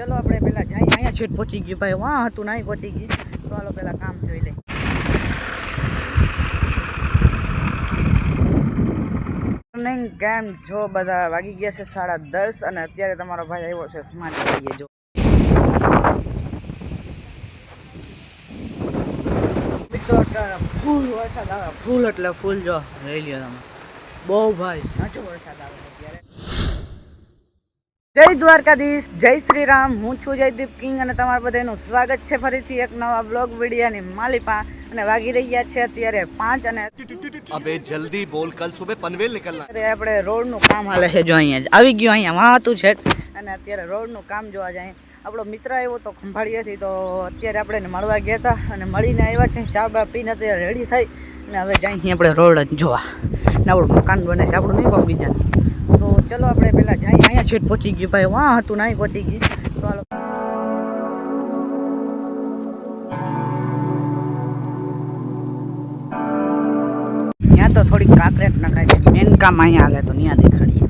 ચલો આપણે પેલા જાય અહીંયા છેટ પહોંચી ગયું ભાઈ. વાહ હતું નહીં પહોંચી ગયું. તો ચાલો પેલા કામ જોઈ લઈએ. મોર્નિંગ કેમ જો બધા વાગી ગયા છે સાડા દસ અને અત્યારે તમારો ભાઈ આવ્યો છે સ્માર્ટ થઈએ જો. મિત્રો ફૂલ વરસાદ આવે. ફૂલ એટલે ફૂલ જો. લઈ લ્યો તમે બહુ ભાઈ. સાચો વરસાદ આવે અત્યારે. જય દ્વારકાધીશ જય શ્રી રામ હું છું જયદીપ કિંગ અને તમારા બધાનું સ્વાગત છે ફરીથી એક નવા બ્લોગ વિડીયાની માલિપા. અને વાગી રહ્યા છે અત્યારે પાંચ અને અબે જલ્દી બોલ કલ સુબે પનવેલ નીકળના. અરે આપણે રોડનું કામ હાલે છે જો અહીંયા આવી ગયું અહીંયા વાતું છે. અને અત્યારે રોડનું કામ જોવા જાય. આપણો મિત્ર આવ્યો તો ખંભાળીએથી તો અત્યારે આપણે એને મળવા ગયા હતા. અને મળીને આવ્યા છે ચા બા પીને અત્યારે રેડી થઈ. અને હવે જઈએ આપણે રોડ જોવા. ને આપણું મકાન બને છે આપણું નહીં કોઈ બીજાનું. તો ચલો આપણે પહેલાં જઈએ અહીંયા છેટ પહોંચી ગયું ભાઈ વાં હતું નહીં પહોંચી ગયું હાલો ત્યાં તો થોડીક કાંકરેટ નખાય છે મેન કામ અહીંયા હાલે તો ત્યાં દેખાડીએ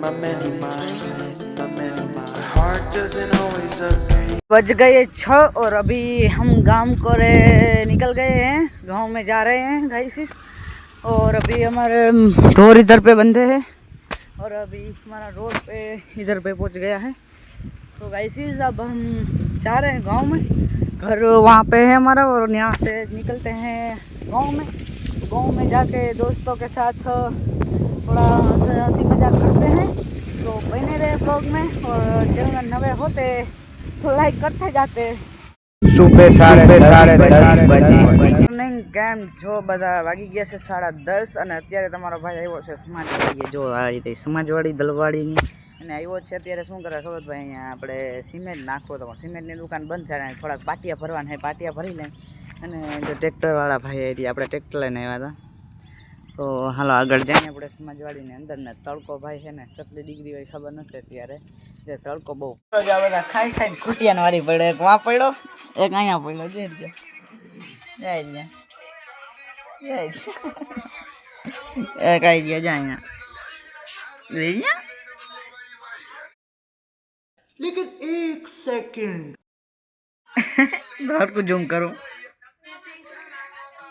my many minds, in my many minds. My heart doesn't always agree. बज गए छ और अभी हम गाँव को निकल गए हैं। गाँव में जा रहे हैं गाइसिस और अभी हमारे ढोर इधर पे बंधे हैं। और अभी हमारा रोड पे इधर पे पहुँच गया है। तो गाइसिस अब हम जा रहे हैं गाँव में। घर वहाँ पे है हमारा और यहाँ से निकलते हैं गाँव में। गाँव में जाके दोस्तों के साथ थोड़ा हंस- हँसी मज़ाक करते हैं। तो बने रहे ब्लॉग में और चैनल नवे होते। तो लाइक करते जाते સુબહ સાડે સાડે દસ બજે મોર્નિંગ કેમ જો બધા વાગી ગયા છે સાડા દસ અને અત્યારે તમારો ભાઈ આવ્યો છે સમાજવાડીએ જો આ રીતે સમાજવાડી દલવાડીની અને આવ્યો છે અત્યારે શું કરે ખબર ભાઈ અહીંયા આપણે સિમેન્ટ નાખવો તો પણ સિમેન્ટની દુકાન બંધ થાય અને થોડાક પાટિયા ભરવાના છે પાટિયા ભરી લે અને જો ટ્રેક્ટરવાળા ભાઈ આવી આપણે ટ્રેક્ટર લઈને આવ્યા હતા તો હાલો આગળ જઈને આપણે સમાજવાડીની અંદર ને તડકો ભાઈ છે ને કેટલી ડિગ્રી હોય ખબર નથી અત્યારે છે તડકો બહુ. બધા ખાઈ ખાઈને ખૂટિયાને વારી પડે એક વાં પડ્યો એક અહીંયા પડ્યો જઈ જજો જાય જય એક આવી ગયા જાય અહીંયા. લેકિન એક સેકન્ડ. ઘર જૂમ કરો.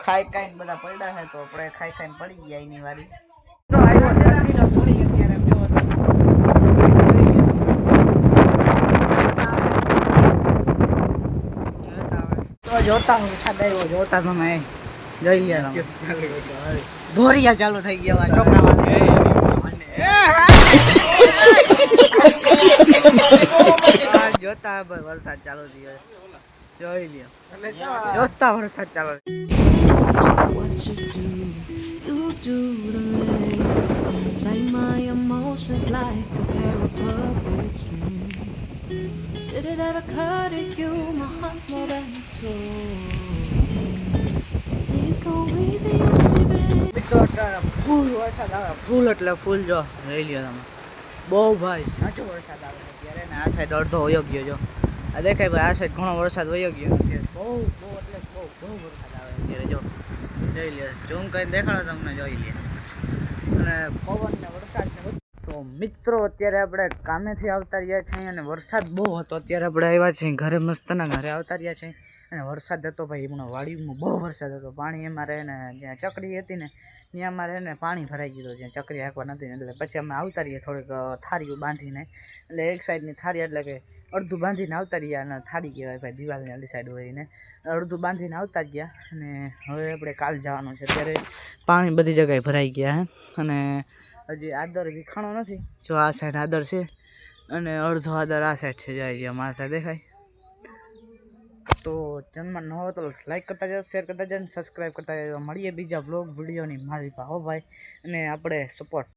ખાઈ ખાઈને બધા પડ્યા છે તો આપણે ખાઈ ખાઈને પડી ગયા એની વારી. તો આવ્યો જોતા હું વરસાદ જોતા તમે જોઈ લ્યો તમે ધોરિયા ચાલુ થઈ ગયા છોકરા જોતા વરસાદ ચાલુ થયો જોઈ લ્યો જોતા વરસાદ ચાલુ what you do, you do to me. Play my emotions like a pair of puppet strings. Did it ever occur to you ફૂલ વરસાદ આવે. ફૂલ એટલે ફૂલ જો લઈ લ્યો તમે. બહુ ભાઈ સાચો વરસાદ આવે અત્યારે ને આ સાઈડ અડધો વયો ગયો જો. આ દેખાય ભાઈ આ સાઈડ ઘણો વરસાદ વયો ગયો અત્યારે બહુ બહુ એટલે બહુ બહુ વરસાદ આવે અત્યારે જો. જોઈ લ્યો ઝૂમ કરીને દેખાડો તમને જોઈ લે અને પવન ને વરસાદ ને મિત્રો, અત્યારે આપણે કામેથી આવતા રહ્યા છીએ અને વરસાદ બહુ હતો. અત્યારે આપણે આવ્યા છીએ ઘરે મસ્તના ઘરે આવતા રહ્યા છીએ. અને વરસાદ હતો ભાઈ, હમણાં વાડીમાં બહુ વરસાદ હતો. પાણી એમાં રહે ને જ્યાં ચકડી હતી ને, ત્યાં અમારે ને પાણી ભરાઈ ગયું જ્યાં ચકરી હાંકવા નથી એટલે પછી અમે આવતા રહીએ થોડીક થારીઓ બાંધીને. એટલે એક સાઈડની થાળી, એટલે કે અડધું બાંધીને આવતા રહ્યા અને થાળી કહેવાય ભાઈ, દિવાલની અડી સાઈડ હોય ને અડધું બાંધીને આવતા ગયા અને હવે આપણે કાલ જવાનું છે. ત્યારે પાણી બધી જગ્યાએ ભરાઈ ગયા અને હજી આદર વિખાણો નથી. જો આ સાઈડ આદર છે અને અડધો આદર આ સાઈડ છે જાય છે માથા દેખાય. તો ચેનલમાં ન હોય તો લાઈક કરતા જાઓ શેર કરતા જાઓ સબસ્ક્રાઈબ કરતા જાઓ. મળીએ બીજા બ્લોગ વિડીયોની મારી હો ભાઈ. અને આપણે સપોર્ટ